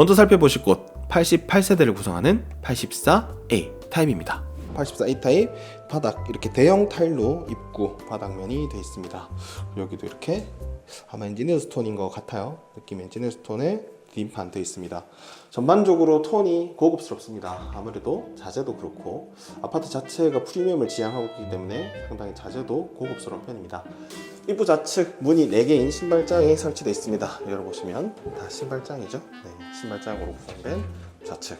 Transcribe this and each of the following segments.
먼저 살펴보실 곳 88세대를 구성하는 84A 타입입니다. 84A 타입 바닥 이렇게 대형 타일로 입구 바닥면이 되어 있습니다. 여기도 이렇게 아마 엔지니어 스톤인 것 같아요. 느낌 엔지니어 스톤에 림판 되어 있습니다. 전반적으로 톤이 고급스럽습니다. 아무래도 자재도 그렇고 아파트 자체가 프리미엄을 지향하고 있기 때문에 상당히 자재도 고급스러운 편입니다. 입구 좌측 문이 4개인 신발장이 설치되어 있습니다. 열어보시면 다 신발장이죠. 네, 신발장으로 구성된 좌측.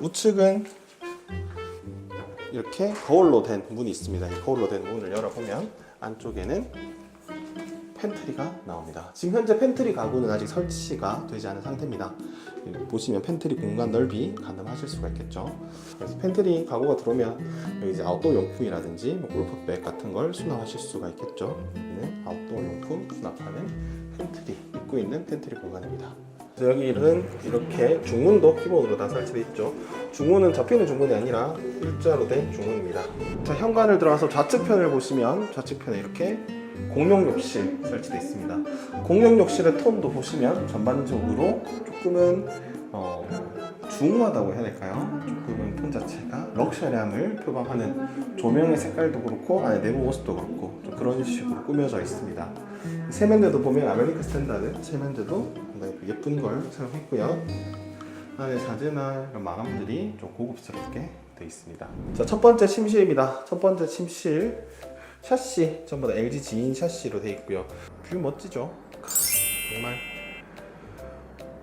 우측은 이렇게 거울로 된 문이 있습니다. 이 거울로 된 문을 열어보면 안쪽에는 팬트리가 나옵니다. 지금 현재 팬트리 가구는 아직 설치가 되지 않은 상태입니다. 여기 보시면 팬트리 공간 넓이 가늠하실 수가 있겠죠. 그래서 팬트리 가구가 들어오면 이제 아웃도어 용품이라든지 뭐 골프백 같은 걸 수납하실 수가 있겠죠. 여기는 아웃도어 용품 수납하는 팬트리 입고 있는 팬트리 공간입니다. 여기는 이렇게 중문도 기본으로 다 설치되어 있죠. 중문은 접히는 중문이 아니라 일자로 된 중문입니다. 자, 현관을 들어가서 좌측편을 보시면 좌측편에 이렇게 공용 욕실 설치되어 있습니다. 공용 욕실의 톤도 보시면 전반적으로 조금은 어, 중후하다고 해야 될까요? 조금은 톤 자체가 럭셔리함을 표방하는 조명의 색깔도 그렇고 안에 내부 모습도 그렇고 좀 그런 식으로 꾸며져 있습니다. 세면대도 보면 아메리카 스탠다드 세면대도 상당히 예쁜 걸 사용했고요. 안에 자재나 이런 마감들이 좀 고급스럽게 되어 있습니다. 자, 첫 번째 침실입니다. 첫 번째 침실 샤시 전부 다 LG 지인 샤시로 되어 있고요. 뷰 멋지죠? 정말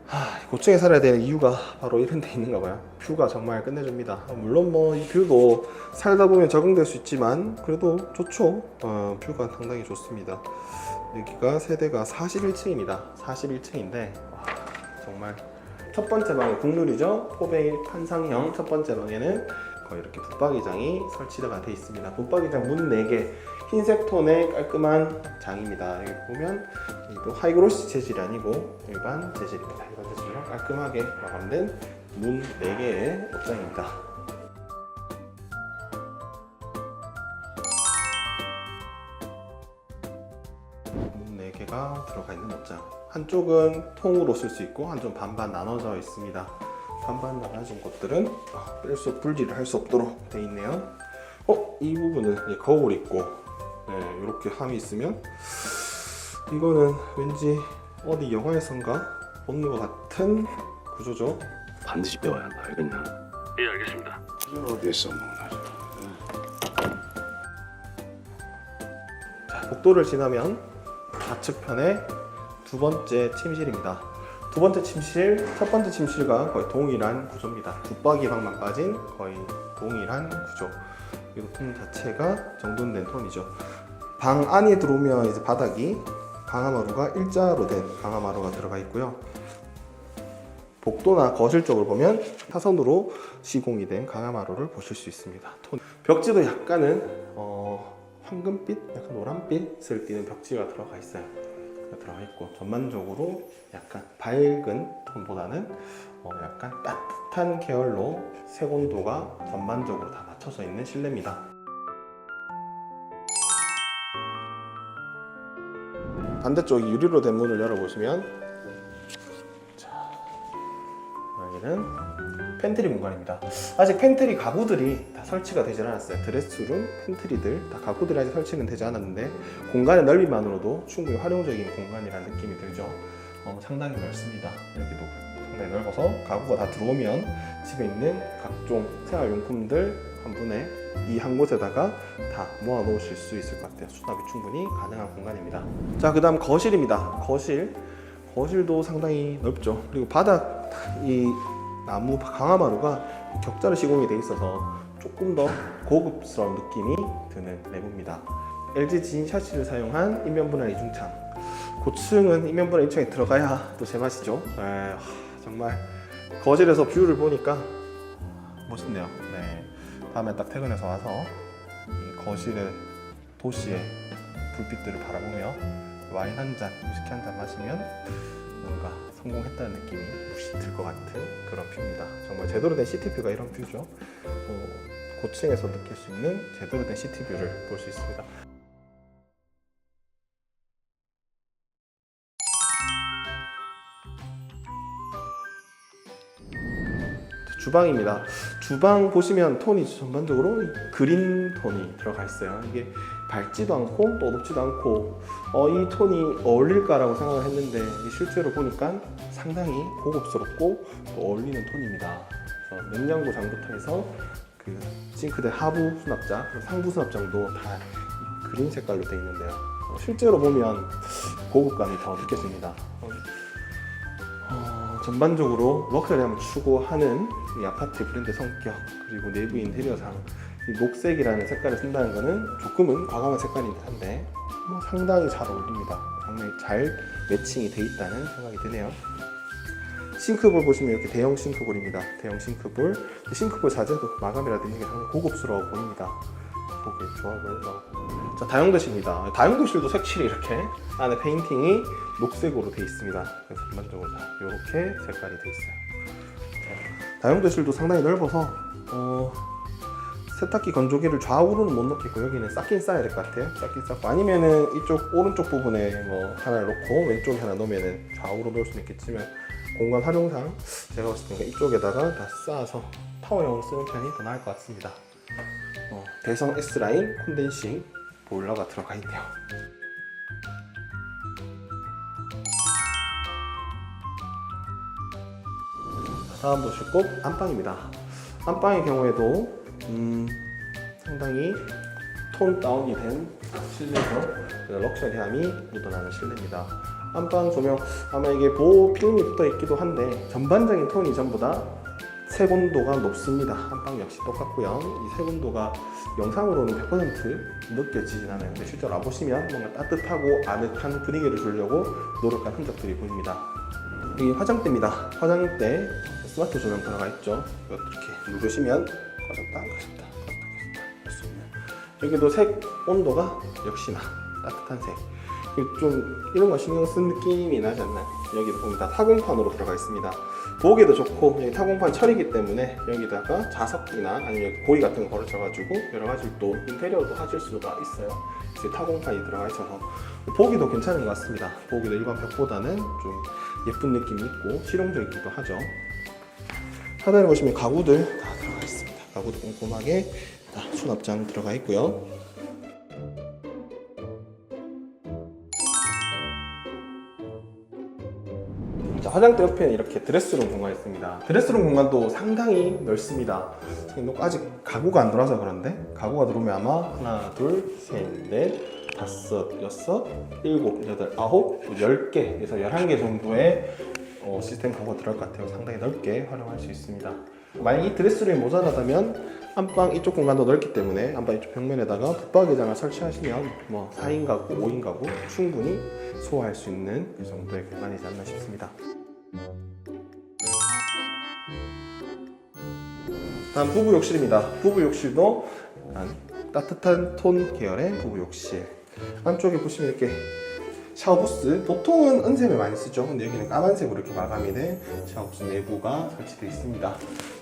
하, 고층에 살아야 되는 이유가 바로 이런 데 있는가 봐요. 뷰가 정말 끝내줍니다. 물론 뭐 이 뷰도 살다 보면 적응될 수 있지만 그래도 좋죠. 어, 뷰가 상당히 좋습니다. 여기가 세대가 41층입니다. 41층인데 정말 첫 번째 방이 국룰이죠. 포베일 판상형 첫 번째 방에는 거의 이렇게 붙박이장이 설치가 되어 있습니다. 붙박이장 문 4개 흰색 톤의 깔끔한 장입니다. 여기 보면 이도 하이그로시 재질이 아니고 일반 재질입니다. 일반 재질로 깔끔하게 마감된 문 4개의 옷장입니다. 문 4개가 들어가 있는 옷장. 한쪽은 통으로 쓸 수 있고 한쪽 반반 나눠져 있습니다. 반반 나눠진 것들은 뺄수 분리를 할 수 없도록 되어 있네요. 어? 이 부분은 이제 거울 있고 네, 이렇게 함이 있으면 이거는 왠지 어디 영화에선가 본것 같은 구조죠. 반드시 배워야 한다 알겠냐? 예, 알겠습니다. 이걸 어디에서 먹나? 자, 복도를 지나면 좌측편에 두 번째 침실입니다. 두 번째 침실, 첫 번째 침실과 거의 동일한 구조입니다. 붙박이 방만 빠진 거의 동일한 구조. 이톤 자체가 정돈된 톤이죠. 방 안에 들어오면 이제 바닥이 강화마루가 일자로 된 강화마루가 들어가 있고요. 복도나 거실 쪽을 보면 사선으로 시공이 된 강화마루를 보실 수 있습니다. 톤. 벽지도 약간은 어, 황금빛, 약간 노란빛을 띠는 벽지가 들어가 있어요. 들어가 있고 전반적으로 약간 밝은 톤보다는 어, 약간 따뜻한 계열로 색온도가 전반적으로 다 맞춰져 있는 실내입니다. 반대쪽 유리로 된 문을 열어보시면 여기는 팬트리 공간입니다. 아직 팬트리 가구들이 다 설치가 되지 않았어요. 드레스룸, 팬트리들 다 가구들이 아직 설치는 되지 않았는데 공간의 넓이만으로도 충분히 활용적인 공간이라는 느낌이 들죠. 어, 상당히 넓습니다. 여기도 상당히 넓어서 가구가 다 들어오면 집에 있는 각종 생활용품들 한 분에 이 한 곳에다가 다 모아 놓으실 수 있을 것 같아요. 수납이 충분히 가능한 공간입니다. 자, 그 다음 거실입니다. 거실. 거실도 상당히 넓죠. 그리고 바닥 이 나무 강화마루가 격자로 시공이 돼 있어서 조금 더 고급스러운 느낌이 드는 내부입니다. LG 지인 샤시를 사용한 인면분할 이중창. 고층은 인면분할 이중창에 들어가야 또 제맛이죠. 에, 하, 정말 거실에서 뷰를 보니까 멋있네요. 네. 다음에 딱 퇴근해서 와서 이 거실의 도시의 불빛들을 바라보며 와인 한 잔, 위스키 한 잔 마시면 뭔가 성공했다는 느낌이 혹시 들 것 같은 그런 뷰입니다. 정말 제대로 된 시티뷰가 이런 뷰죠. 어, 고층에서 느낄 수 있는 제대로 된 시티뷰를 볼 수 있습니다. 주방입니다. 주방 보시면 톤이 전반적으로 그린 톤이 들어가 있어요. 이게 밝지도 않고 또 어둡지도 않고 어, 이 톤이 어울릴까라고 생각을 했는데 이 실제로 보니까 상당히 고급스럽고 또 어울리는 톤입니다. 그래서 냉장고 장부터 해서 그 싱크대 하부 수납장, 상부 수납장도 다이 그린 색깔로 되어 있는데요. 어, 실제로 보면 고급감이 더 느껴집니다. 어, 어, 전반적으로 럭셔리함을 추구하는 이 아파트 브랜드 성격 그리고 내부 인테리어상 이 녹색이라는 색깔을 쓴다는 것은 조금은 과감한 색깔이긴 한데 뭐 상당히 잘 어울립니다. 상당히 잘 매칭이 돼 있다는 생각이 드네요. 싱크볼 보시면 이렇게 대형 싱크볼입니다. 대형 싱크볼. 이 싱크볼 자재도 마감이라든지 상당히 고급스러워 보입니다. 보기 좋아 보여서. 자, 다용도실입니다. 다용도실도 색칠이 이렇게 안에 페인팅이 녹색으로 돼 있습니다. 그래서 전반적으로 다 이렇게 색깔이 돼 있어요. 자, 다용도실도 상당히 넓어서 어, 세탁기 건조기를 좌우로는 못 넣겠고 여기는 쌓긴 쌓아야 될 것 같아요. 쌓긴 쌓고 아니면은 이쪽 오른쪽 부분에 뭐 하나를 놓고 왼쪽에 하나 놓으면은 좌우로 놓을 수는 있겠지만 공간 활용상 제가 봤을 때 이쪽에다가 다 쌓아서 타워형으로 쓰는 편이 더 나을 것 같습니다. 어, 대성 S라인 콘덴싱 보일러가 들어가 있네요. 다음 보실 곳 안방입니다. 안방의 경우에도 음, 상당히 톤 다운이 된 실내로 럭셔리함이 묻어나는 실내입니다. 안방 조명 아마 이게 보호 필름이 붙어 있기도 한데 전반적인 톤 이 전부 다 색온도가 높습니다. 안방 역시 똑같고요. 이 색온도가 영상으로는 100% 느껴지진 않아요. 근데 실제로 와보시면 뭔가 따뜻하고 아늑한 분위기를 주려고 노력한 흔적들이 보입니다. 여기 화장대입니다. 화장대 스마트 조명 들어가 있죠. 이렇게 누르시면 할수 있는. 여기도 색 온도가 역시나 따뜻한 색. 이좀 이런 거 신경 쓴 느낌이 나지 않나요? 여기도 보면 다 타공판으로 들어가 있습니다. 보기에도 좋고 여기 타공판 처리기 때문에 여기다가 자석이나 아니면 고리 같은 거 걸쳐가지고 여러 가지 또 인테리어도 하실 수가 있어요. 이제 타공판이 들어가 있어서 보기도 괜찮은 것 같습니다. 보기도 일반 벽보다는 좀 예쁜 느낌이 있고 실용적이기도 하죠. 하단에 보시면 가구들 다 가구도 꼼꼼하게 다 수납장 들어가 있고요. 자, 화장대 옆에는 이렇게 드레스룸 공간이 있습니다. 드레스룸 공간도 상당히 넓습니다. 아직 가구가 안 들어와서 그런데 가구가 들어오면 아마 하나, 둘, 셋, 넷, 다섯, 여섯, 일곱, 여덟, 아홉, 열 개에서 열한 개 정도의 어, 시스템 가구가 들어갈 것 같아요. 상당히 넓게 활용할 수 있습니다. 만약 이 드레스룸이 모자라다면 안방 이쪽 공간도 넓기 때문에 안방 이쪽 벽면에다가 붙박이장을 설치하시면 뭐 4인 가구, 5인 가구 충분히 소화할 수 있는 그 정도의 공간이지 않나 싶습니다. 다음 부부 욕실입니다. 부부 욕실도 따뜻한 톤 계열의 부부 욕실. 안쪽에 보시면 이렇게 샤워부스 보통은 은색을 많이 쓰죠. 근데 여기는 까만색으로 이렇게 마감이 된 샤워부스 내부가 설치되어 있습니다.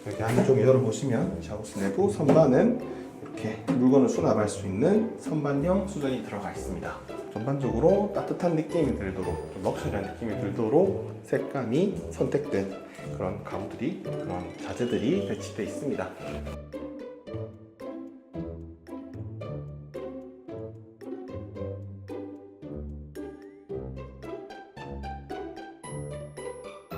여기 안쪽에 열어보시면 샤워부스 내부 선반은 이렇게 물건을 수납할 수 있는 선반형 수전이 들어가 있습니다. 전반적으로 따뜻한 느낌이 들도록 좀 럭셔리한 느낌이 들도록 색감이 선택된 그런 가구들이 그런 자재들이 배치되어 있습니다.